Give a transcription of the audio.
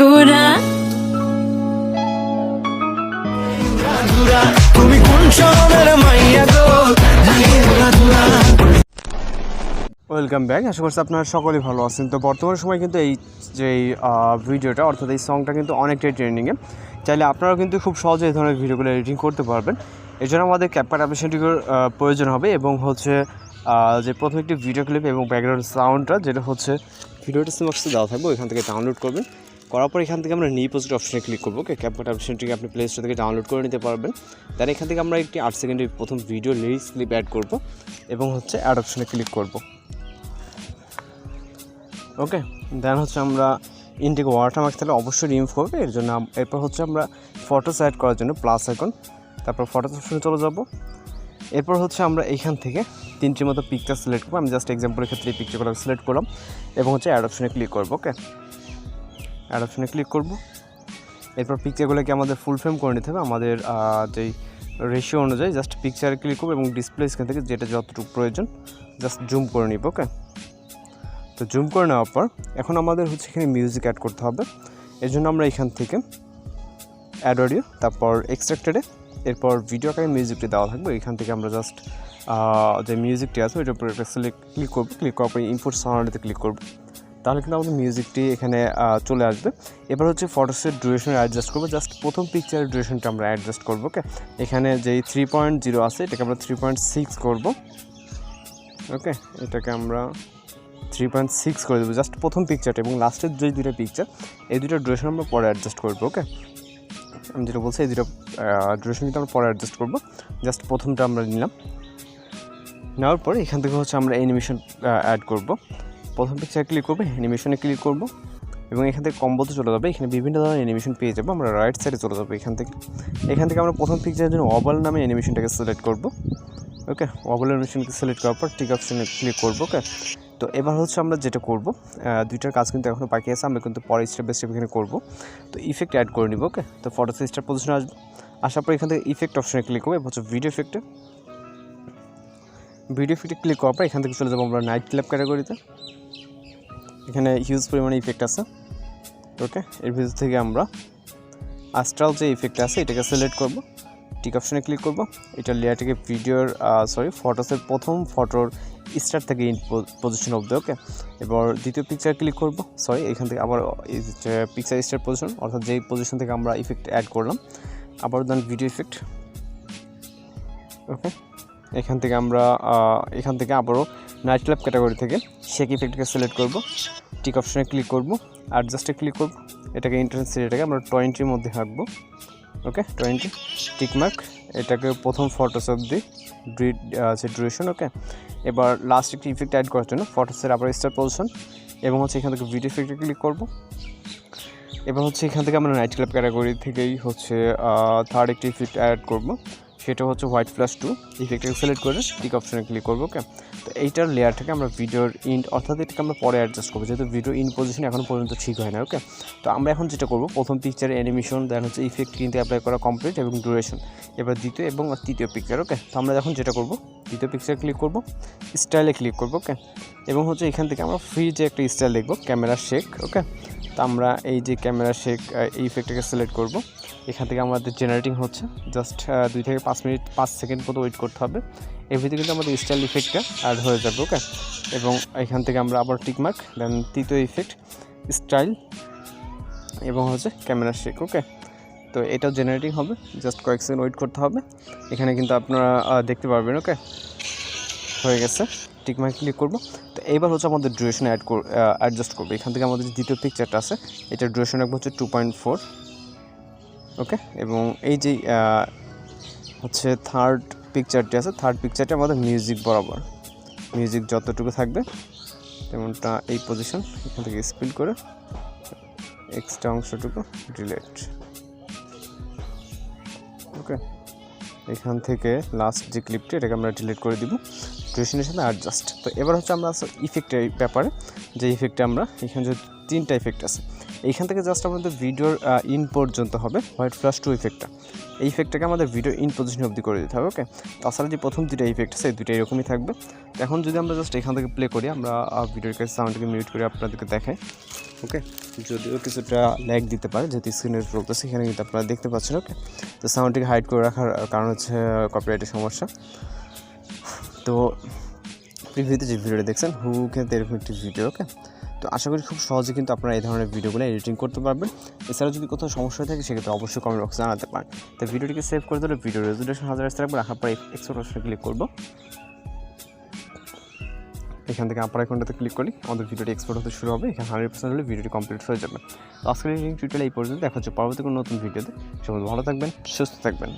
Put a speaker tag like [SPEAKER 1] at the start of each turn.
[SPEAKER 1] ঘোরা তুমি কোন শহরের মাইয়া গো?
[SPEAKER 2] ওয়েলকাম ব্যাক আশা করছি আপনারা সকলেই ভালো আছেন। তো বর্তমান সময় কিন্তু এই যে ভিডিওটা অর্থাৎ এই সংটা কিন্তু অনেকটাই ট্রেন্ডিংয়ে চাইলে আপনারাও কিন্তু খুব সহজে এই ধরনের ভিডিওগুলো এডিটিং করতে পারবেন। এর জন্য আমাদের ক্যাপকাট অ্যাপ্লিকেশনটির প্রয়োজন হবে এবং হচ্ছে যে প্রথম একটি ভিডিও ক্লিপ এবং ব্যাকগ্রাউন্ড সাউন্ডটা যেটা হচ্ছে ভিডিওটা ডিসক্রিপশনে দেওয়া থাকবে ওইখান থেকে ডাউনলোড করবেন। করার পর এখান থেকে আমরা নিউ অপশনে ক্লিক করব। ওকে ক্যাপকাট অপশনটিকে আপনি প্লে স্টোর থেকে ডাউনলোড করে নিতে পারবেন। দেন এখান থেকে আমরা একটি আট সেকেন্ডের প্রথম ভিডিও লিরিক্স ক্লিপ অ্যাড করব এবং হচ্ছে অ্যাড অপশনে ক্লিক করব। ওকে দেন হচ্ছে আমরা ইনটেক ওয়াটারমার্ক তাহলে অবশ্যই রিমুভ করবে। এর জন্য এরপর হচ্ছে আমরা ফটোস অ্যাড করার জন্য প্লাস আইকন তারপর ফটোস অপশনে চলে যাব। এরপর হচ্ছে আমরা এইখান থেকে তিনটির মতো পিকচার সিলেক্ট করব। আমি জাস্ট এক্সাম্পলের ক্ষেত্রে এই পিকচারগুলো সিলেক্ট করলাম এবং হচ্ছে অ্যাড অপশনে ক্লিক করব। ওকে অ্যাড অপশনে ক্লিক করব। এরপর পিকচারগুলোকে আমাদের ফুল ফ্রেম করে নিতে হবে। আমাদের যেই রেশিও অনুযায়ী জাস্ট পিকচারে ক্লিক করব এবং ডিসপ্লে স্ক্রিন থেকে যেটা যতটুকু প্রয়োজন জাস্ট জুম করে নিব ওকে তো জুম করে নেওয়ার পর এখন আমাদের হচ্ছে এখানে মিউজিক অ্যাড করতে হবে। এর জন্য আমরা এখান থেকে অ্যাড অডিও তারপর এক্সট্রাক্টেডে এরপর ভিডিও আকারে মিউজিকটি দেওয়া থাকবে। এখান থেকে আমরা জাস্ট যে মিউজিকটি আছে, ওইটার উপর সিলেক্ট ক্লিক করব। ক্লিক করার পরে ইনপুট সাউন্ডেতে ক্লিক করব। তাহলে কিন্তু আমাদের মিউজিকটি এখানে চলে আসবে। এবার হচ্ছে ফটোসের ডিউরেশন অ্যাডজাস্ট করব। জাস্ট প্রথম পিকচারের ডিউরেশনটা আমরা অ্যাডজাস্ট করব ওকে এখানে যেই থ্রি পয়েন্ট জিরো আছে, এটাকে আমরা থ্রি পয়েন্ট সিক্স করব ওকে এটাকে আমরা থ্রি পয়েন্ট সিক্স করে দেবো জাস্ট প্রথম পিকচারটা এবং লাস্টের যে দুটো পিকচার এই দুটো ডিউরেশন আমরা পরে অ্যাডজাস্ট করব ওকে আমি যেটা বলছি, এই দুটো ডিউরেশন কিন্তু আমরা পরে অ্যাডজাস্ট করব। জাস্ট প্রথমটা আমরা নিলাম। নেওয়ার পরে এখান থেকে হচ্ছে আমরা অ্যানিমেশন অ্যাড করব। প্রথম পিকচার ক্লিক করবে অ্যানিমেশনে ক্লিক করব এবং এখান থেকে কম্বোতে চলে যাবে। এখানে বিভিন্ন ধরনের অ্যানিমেশন পেয়ে যাব। আমরা রাইট সাইডে চলে যাব এখান থেকে। এখান থেকে আমরা প্রথম পিকচারের জন্য অবাল নামে অ্যানিমেশনটাকে সিলেক্ট করব। ওকে? অবাল অ্যানিমেশনকে সিলেক্ট করার পর টিক অপশনে ক্লিক করব, ওকে? তো এবার হচ্ছে আমরা যেটা করব দুইটার কাজ কিন্তু এখনও বাকি আছে। আমরা কিন্তু পরে স্টেপ স্টেপ এখানে করব। তো ইফেক্ট অ্যাড করে নিব, ওকে? তো ফটো স্টার পজিশনে আসব। আসার পর এখান থেকে ইফেক্ট অপশনে ক্লিক করব। এবার হচ্ছে ভিডিও ইফেক্টে ভিডিও ইফেক্টে ক্লিক করার পর এখান থেকে চলে যাব আমরা নাইট ক্লাব ক্যাটাগরিতে এখানে হিউজ পরিমাণে ইফেক্ট আছে। ওকে এর ভিতর থেকে আমরা আস্ট্রাল যে ইফেক্ট আছে, এটাকে সিলেক্ট করব। টিক অপশনে ক্লিক করব। এটা লেয়ারটাকে ভিডিওর সরি ফটোসের প্রথম ফটোর স্টার থেকে ইন পজিশন অবধি ওকে এবার দ্বিতীয় পিকচার ক্লিক করব। সরি এখান থেকে আবার পিকচার স্টার পজিশন অর্থাৎ যেই পজিশন থেকে আমরা ইফেক্ট অ্যাড করলাম। আবার দেন ভিডিও ইফেক্ট ওকে এখান থেকে আমরা এখান থেকে আবারও নাইট ক্লাব ক্যাটাগরি থেকে শেক ইফেক্টকে সিলেক্ট করব। টিক অপশনে ক্লিক করব। অ্যাডজাস্টে ক্লিক করব। এটাকে ইন্টারেন্সি এটাকে আমরা টোয়েন্টির মধ্যে রাখব ওকে টোয়েন্টি টিকমার্ক এটাকে প্রথম ফটোস অব্দি আছে ডিউরেশন ওকে এবার লাস্ট একটি ইফেক্ট অ্যাড করার জন্য ফটোসের আবার স্টার পজিশন এবং হচ্ছে এখান থেকে ভিডিও ইফেক্টে ক্লিক করব। এবার হচ্ছে এখান থেকে আমরা নাইট ক্লাব ক্যাটাগরি থেকেই হচ্ছে থার্ড একটি ইফেক্ট অ্যাড করব। সেটা হচ্ছে হোয়াইট প্লাস টু ইফেক্টটাকে সিলেক্ট করে টিক অপশনে ক্লিক করব ওকে তো এইটার লেয়ারটাকে আমরা ভিডিওর ইন অর্থাৎ এটাকে আমরা পরে অ্যাডজাস্ট করব, যেহেতু ভিডিও ইন পজিশন এখন পর্যন্ত ঠিক হয় না ওকে তো আমরা এখন যেটা করব, প্রথম পিকচারে অ্যানিমেশন দেন হচ্ছে ইফেক্ট কিন্তু অ্যাপ্লাই করা কমপ্লিট এবং ডিউরেশন এবার দ্বিতীয় এবং তৃতীয় পিকচার ওকে তো আমরা এখন যেটা করব, দ্বিতীয় পিকচার ক্লিক করব স্টাইলে ক্লিক করব ওকে এবং হচ্ছে এখান থেকে আমরা ফ্রি যে একটা স্টাইল দেখব ক্যামেরা শেক ওকে তো আমরা এই যে ক্যামেরা শেক এই ইফেক্টটাকে সিলেক্ট করব। এখান থেকে আমাদের জেনারেটিং হচ্ছে। জাস্ট দুই থেকে পাঁচ মিনিট, পাঁচ সেকেন্ড মতো ওয়েট করতে হবে। এর ভিতরে কিন্তু আমাদের স্টাইল ইফেক্টটা অ্যাড হয়ে যাবে ওকে এবং এখান থেকে আমরা আবার টিকমার্ক দেন তৃতীয় ইফেক্ট স্টাইল এবং হচ্ছে ক্যামেরা শেক ওকে তো এটাও জেনারেটিং হবে। জাস্ট কয়েক সেকেন্ড ওয়েট করতে হবে। এখানে কিন্তু আপনারা দেখতে পারবেন ওকে হয়ে গেছে। টিকমার্ক ক্লিক করব। তো এইবার হচ্ছে আমাদের ডিউরেশন অ্যাড অ্যাডজাস্ট করব। এখান থেকে আমাদের যে দ্বিতীয় পিকচারটা আছে এটার ডিউরেশন রাখব হচ্ছে টু পয়েন্ট ফোর ওকে এবং এই যে হচ্ছে থার্ড পিকচারটি আছে থার্ড পিকচারটি আমাদের মিউজিক বরাবর। মিউজিক যতটুকু থাকবে, তেমনটা এই পজিশন এখান থেকে স্পিল করে এক্সট্রা অংশটুকু ডিলেট ওকে এখান থেকে লাস্ট যে ক্লিপটি এটাকে আমরা ডিলিট করে দিব। ডিউরেশনের সাথে অ্যাডজাস্ট তো এবার হচ্ছে আমরা ইফেক্টের ব্যাপারে, যে ইফেক্টে আমরা এখানে যে তিনটা ইফেক্ট আছে। এইখান থেকে জাস্ট আমাদের ভিডিওর ইন পর্যন্ত হবে হোয়াইট ফ্লাশ টু। ইফেক্টটা এই ইফেক্টটাকে আমাদের ভিডিও ইন পজিশন অবধি করে দিতে হবে ওকে তাছাড়া যে প্রথম দুটো ইফেক্ট আছে, এই দুটো এরকমই থাকবে। এখন যদি আমরা জাস্ট এখান থেকে প্লে করি, আমরা ভিডিওর কাছে সাউন্ডটাকে মিউট করে আপনাদেরকে দেখাই ওকে যদিও কিছুটা ল্যাগ দিতে পারে, যেহেতু স্ক্রিনের চলতেছে সেখানে কিন্তু আপনারা দেখতে পাচ্ছেন ওকে তো সাউন্ডটিকে হাইড করে রাখার কারণ হচ্ছে কপিরাইটের সমস্যা। তো প্রিভিউতে যে ভিডিওটা দেখছেন হু কিন্তু এরকম একটি ভিডিও ওকে তো আশা করি খুব সহজে কিন্তু আপনারা এই ধরনের ভিডিওগুলো এডিটিং করতে পারবেন। এছাড়াও যদি কোথাও সমস্যা থাকে, সেক্ষেত্রে অবশ্যই কমেন্ট বক্সে জানাতে পারেন। তো ভিডিওটিকে সেভ করে দিলে ভিডিও রেজুলেশন হাজার আসতে রাখব রাখার পর এক্সপোর্ট অপশনে ক্লিক করব। এখান থেকে আপার আইকনটাতে ক্লিক করি আমাদের ভিডিওটি এক্সপোর্ট হতে শুরু হবে। এখানে হান্ড্রেড পার্সেন্ট হলে ভিডিওটি কমপ্লিট হয়ে যাবে। আজকের এই টিউটোরিয়াল এই পর্যন্ত দেখা হচ্ছে পরবর্তী কোনো নতুন ভিডিওতে সবাই ভালো থাকবেন, সুস্থ থাকবেন।